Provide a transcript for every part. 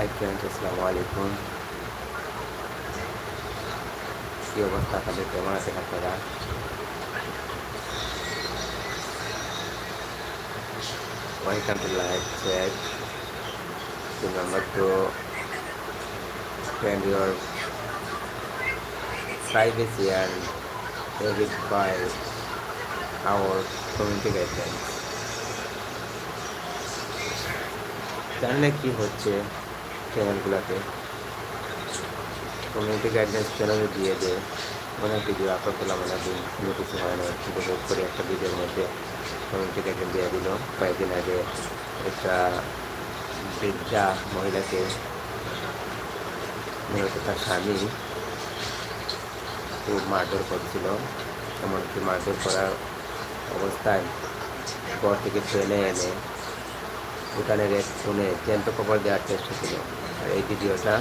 Hi friends আসসালামু আলাইকুম। কী অবস্থা আপনাদের কেমন আছেন আপনারা? Welcome to live chat remember to spend your privacy and edit by our community guidelines কি হচ্ছে? চ্যানেলগুলোতে কমিউনিটি গাইডলাইন্স চ্যানেলে দিয়ে যে অনেক ভিডিও আপলোড করলাম, অনেক দিন কোনো কিছু হয় না। কিন্তু হুট করে একটা ভিডিওর মধ্যে কমিউনিটি গাইডলাইন দিয়ে দিল। কয়েকদিন আগে একটা বৃদ্ধা মহিলাকে মূলত তার স্বামী খুব মারধর করছিল। এমনকি মারধর করার অবস্থায় ঘর থেকে ট্রেনে এনে দোকানের এক ফোনে জ্যান্ত খবর দেওয়ার চেষ্টা ছিল। এই ভিডিওটা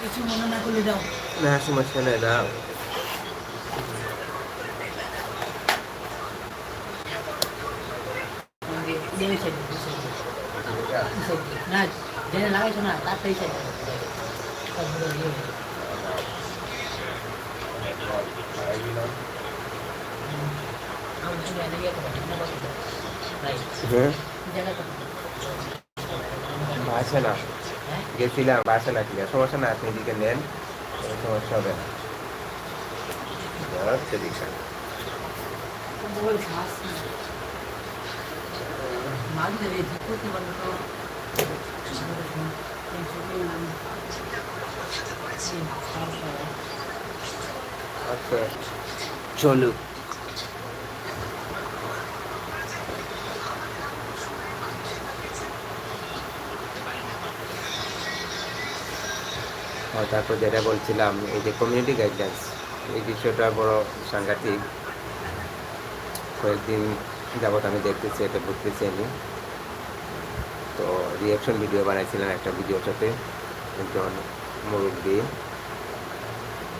কিছু মনে না করলে দাও না সমস্যা নেই সাইড না জেনে লাগাইছো না তাড়াতাড়ি সাইড কথা না গেছিলাম বাসে না ঠিক আছে সমস্যা না, আপনি এদিকে নেন সমস্যা হবে না। আচ্ছা ঠিক আছে বল শ্বাস মাঝে রে করতে পারব তো আচ্ছা চলুক আর তারপর যেটা বলছিলাম, এই যে কমিউনিটি গাইডলাইন্স এই বিষয়টা বড় সাংঘাতিক। কয়েকদিন যাবত আমি দেখতেছি, এটা বুঝতেছি আমি। তো রিয়াকশন ভিডিও বানাইছিলাম একটা ভিডিওটাতে একজন মুরব্বী।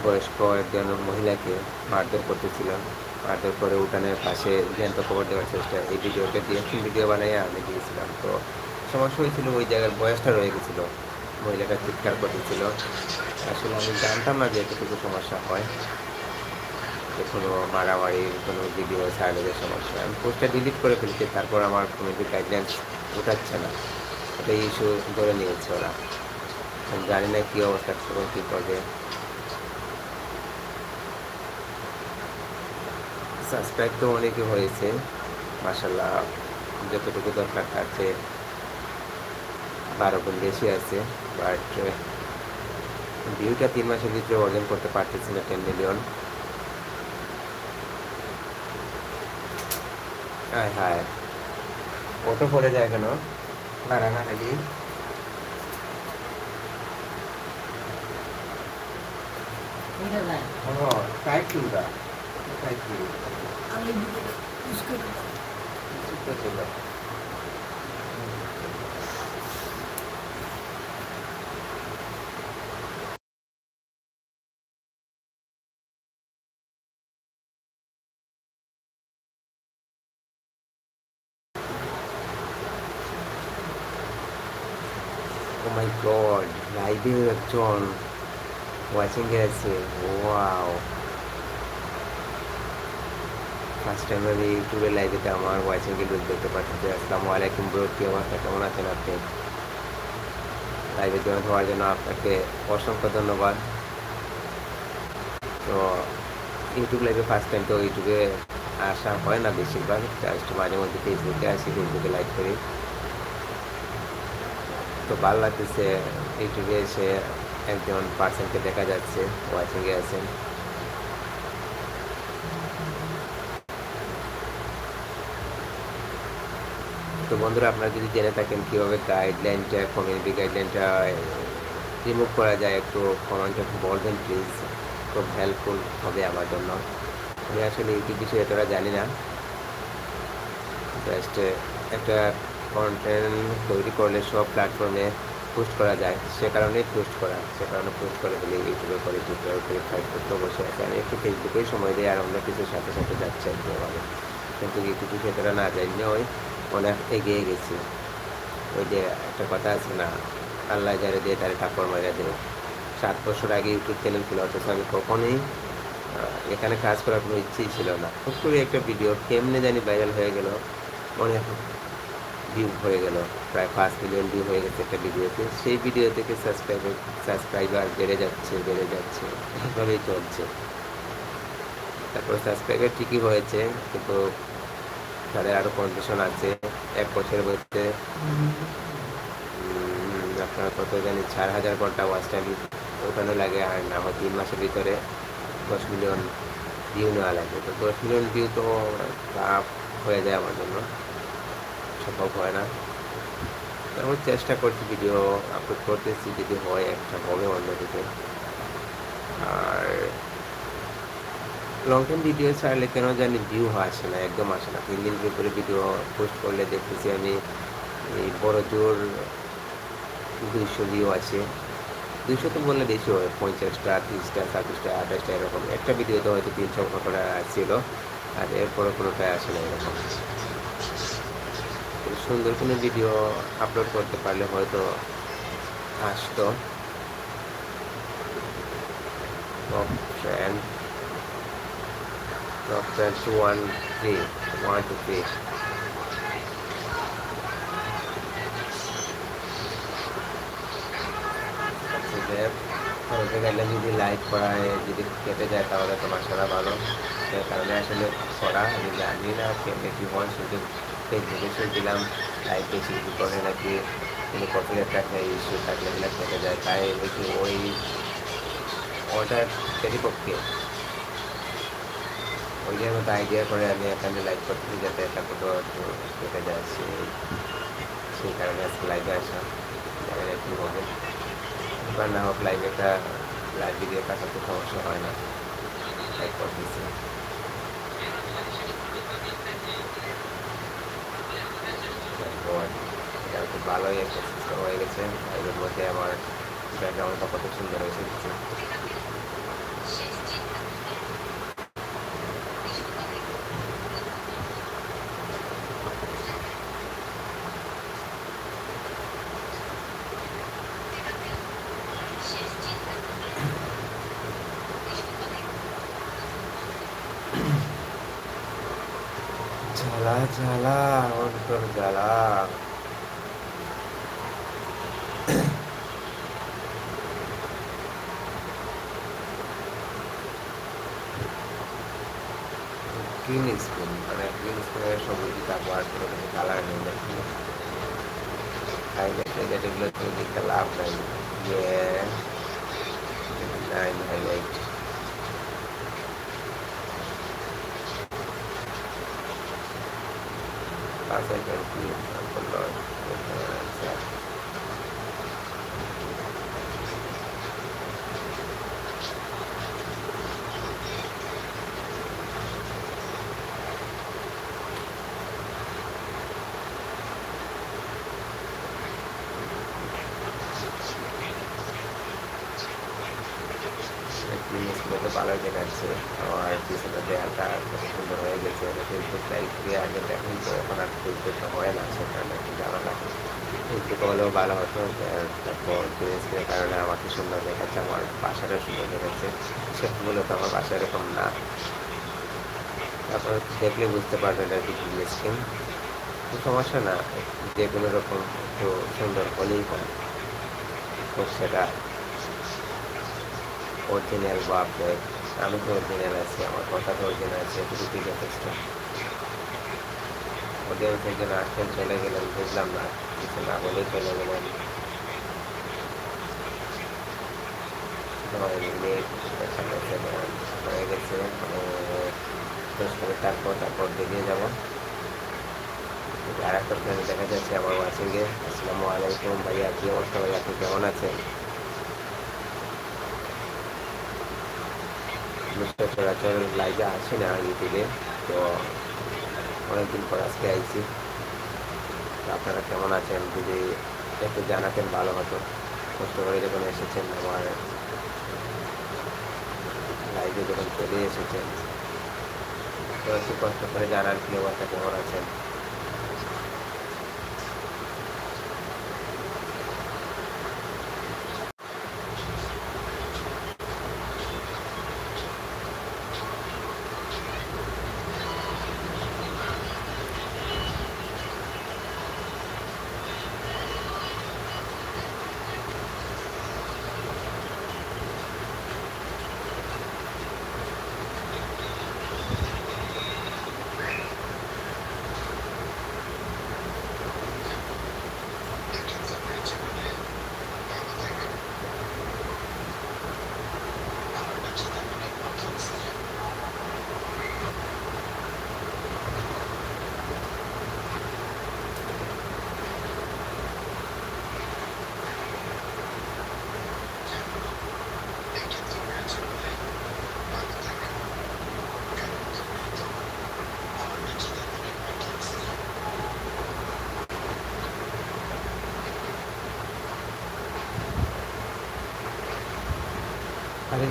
বয়স্ক একজন মহিলাকে মারধর করতেছিলাম মারধর করে উঠানের পাশে জ্যান্ত খবর দেওয়ার চেষ্টা। এই ভিডিওটা রিয়াকশন ভিডিও বানিয়ে আমি দিয়েছিলাম। তো সমস্যা হয়েছিল ওই জায়গার বয়সটা রয়ে গেছিল। মহিলাটা চিৎকার করতেছিল। আসলে আমি জানতাম না যে এতটুকু সমস্যা হয়। কোনো মারামারির কোনো ভিডিও সাইলের সমস্যা। আমি পোস্টটা ডিলিট করে ফেলছি, তারপর আমার কমিটি গাইডলাইন্স উঠাচ্ছে না। এটা ইস্যু ধরে নিয়েছে ওরা। আমি জানি না কী অবস্থা করব কী করবে। সাবস্ক্রাইব তো অনেকে হয়েছে। মাসাল্লাহ যতটুকু দরকার চেয়ে বারো গুণ বেশি আছে বাট ভিউটা তিন মাসের ভিতরে অর্জন করতে পারতেছি না টেন মিলিয়ন হায় হায়। অটো পড়ে যায় কেন? দাঁড়া না নাকি কিনবা। মাই গড লাইভে একজন ওয়াচিং এ আছে ওয়াও ফার্স্ট টাইম আমি ইউটিউবে লাইভেতে আমার ওয়াচিং এ লুক দেখতে পাচ্ছি আসসালামু আলাইকুম ব্রো কি অবস্থা কেমন আছেন আপনি লাইভে জয়েন হওয়ার জন্য আপনাকে অসংখ্য ধন্যবাদ তো ইউটিউব লাইভে ফার্স্ট টাইম তো ইউটিউবে আসা হয় না বেশিরভাগ জাস্ট মাঝে মধ্যে ফেসবুকে আসি ফেসবুকে লাইভ করি তো ভালো লাগতেছে ইউটিউবে এসে একজন পার্সনকে দেখা যাচ্ছে ওয়াচিংয়ে আছেন। তো বন্ধুরা, আপনারা যদি জেনে থাকেন কীভাবে গাইডলাইনটা কমিউনিটি গাইডলাইনটা রিমুভ করা যায়, একটু কমেন্টে বলবেন প্লিজ খুব হেল্পফুল হবে আমার জন্য। আমি আসলে ইউটিউব বিষয়ে এতটা জানি না। জাস্ট একটা কন্টেন্ট তৈরি করলে সব প্ল্যাটফর্মে পোস্ট করা যায়। সে কারণেই পোস্ট করা। সে কারণে পোস্ট করে দিলে ইউটিউবে করে টুইটারে করে ফেসবুক তো বসে আছে। আমি একটু ফেসবুকেই সময় দিই আর অন্য কিছুর সাথে সাথে যাচ্ছে আমাদের। কিন্তু ইউটিউবে সেটা না জানি ওই অনেক এগিয়ে গেছি। ওই যে একটা কথা আছে না, আল্লাহ যারে দিয়ে তারে ঠাকুর মারা দেবে সাত বছর আগে ইউটিউব চ্যানেল ছিল, অথচ আমি কখনোই এখানে কাজ করার কোনো ইচ্ছেই ছিল না। খুব করে একটা ভিডিও কেমনে জানি ভাইরাল হয়ে গেল, অনেক ভিউ হয়ে গেল, প্রায় পাঁচ মিলিয়ন ভিউ হয়ে গেছে একটা ভিডিওতে। সেই ভিডিও থেকে সাবস্ক্রাইবার সাবস্ক্রাইবার বেড়ে যাচ্ছে বেড়ে যাচ্ছে, এইভাবেই চলছে। তারপর সাবস্ক্রাইবার ঠিকই হয়েছে, কিন্তু তাদের আরও কন্ডিশন আছে। এক বছরের মধ্যে আপনার কত জানি চার হাজার ঘণ্টা ওয়াচ টাইম ওখানে লাগে, আর না হয় তিন মাসের ভিতরে দশ মিলিয়ন ভিউ নেওয়া লাগে। তো দশ মিলিয়ন ভিউ তো টাফ হয়ে যায় আমার জন্য। সম্ভব হয় না। তারপর চেষ্টা করছি ভিডিও আপলোড করতেছি, যদি হয় একটা হবে অন্যদিকে আর লং টাইম ভিডিও ছাড়লে কেন জানি ভিউ আসে না, একদম আসে না। তিন দিন করে ভিডিও পোস্ট করলে দেখতেছি আমি এই বড় জোর দুইশো ভিউ আছে দুইশো তো বললে বেশি হয়, পঞ্চাশটা, তিরিশটা, ছাব্বিশটা, আঠাশটা এরকম। একটা ভিডিওতে হয়তো তিনশো কতটা ছিল, আর এরপরে কোনোটাই আসে না এরকম। সুন্দর কোনো ভিডিও আপলোড করতে পারলে হয়তো আসতো। থ্রি ওয়ান টু থ্রি খরচে গেলে যদি লাইক করায় যদি কেটে যায় তাহলে তো মাসালা ভালো। সে কারণে আসলে করা, আমি জানি না কেমনে কী হয় শুধু ফেসবুকে শুনছিলাম লাইক বেশি কিছু করে নাকি? কিন্তু কপিরাইট থাকে ইস্যু থাকলে এগুলো কেটে যায়। তাই দেখি ওই ওটার প্রতিপক্ষে ওই যে মতো আইডিয়া করে আমি এখানে লাইক করতেছি যাতে একটা ফটো একটু কেটে যায়। সেই কারণে আজকে লাইভে আসা জানি না কী হবে এবার না হোক লাইভ একটা লাইভ ভিডিও কাটাতে সমস্যা হয় না। লাইক করতেছি তারপর এটা খুব ভালোই একটা হয়ে গেছে লাইভের মধ্যে আমার ব্যাকগ্রাউন্ডটা কত সুন্দর হয়েছে। জ্বালা জ্বালা, অন্তর জ্বালা গ্রিন স্ক্রিন মানে গ্রিন স্ক্রিনের সবুজ থাকব আর কোনো কিছু কালার নেই দেখি হাইলাইট হাইলাইট এগুলো তো দেখতে লাভ নাই ইয়ে নাইন হাইলাইট পাঁচ হাজার কি করল আচ্ছা জিনিসগুলো তো ভালোই দেখাচ্ছে আমার পিছনে সুন্দর হয়ে গেছে লাইভ দিয়ে আগে দেখুন তো এখন আর ফেসবুকটা হয় না সেখানে একটু জানালা ফেসবুক হলেও ভালো হতো তারপর জিনিসের কারণে আমাকে সুন্দর দেখাচ্ছে আমার বাসাটা সুন্দর দেখাচ্ছে সেগুলো তো আমার বাসা এরকম না তারপর দেখলে বুঝতে পারবেন আর কি স্কিন সমস্যা না যে কোনো রকম একটু সুন্দর হলেই হয় তো সেটা অরিজিনাল বা আপনার আমি তো অরিজিনাল আছি আমার কথা তো অরিজিনাল আছে এটুকুই যথেষ্ট অডিয়েন্সের জন্য আসছেন চলে গেলেন বুঝলাম না কিছু না বলে চলে গেলেন নয় মিনিট এখানে সেকেন্ড হয়ে গেছে মানে দশ মিনিট তারপর তারপর বেরিয়ে যাব আর একটা ফ্রেন্ড দেখা যাচ্ছে আমার ওয়াচিংয়ে আসসালামু আলাইকুম ভাইয়া কি অবস্থা ভাই আপনি কেমন আছেন আমি সচরাচর লাইভে আসি না ইউটিউবে তো অনেকদিন পর আজকে আইছি। আপনারা কেমন আছেন? যদি একটু জানাতেন ভালো হতো। কষ্ট করে যখন এসেছেন, আমার লাইভে যখন চলে এসেছেন, তো একটু কষ্ট করে জানার কি অবস্থা, কেমন আছেন?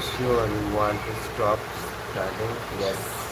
sure you want to stop starting yes.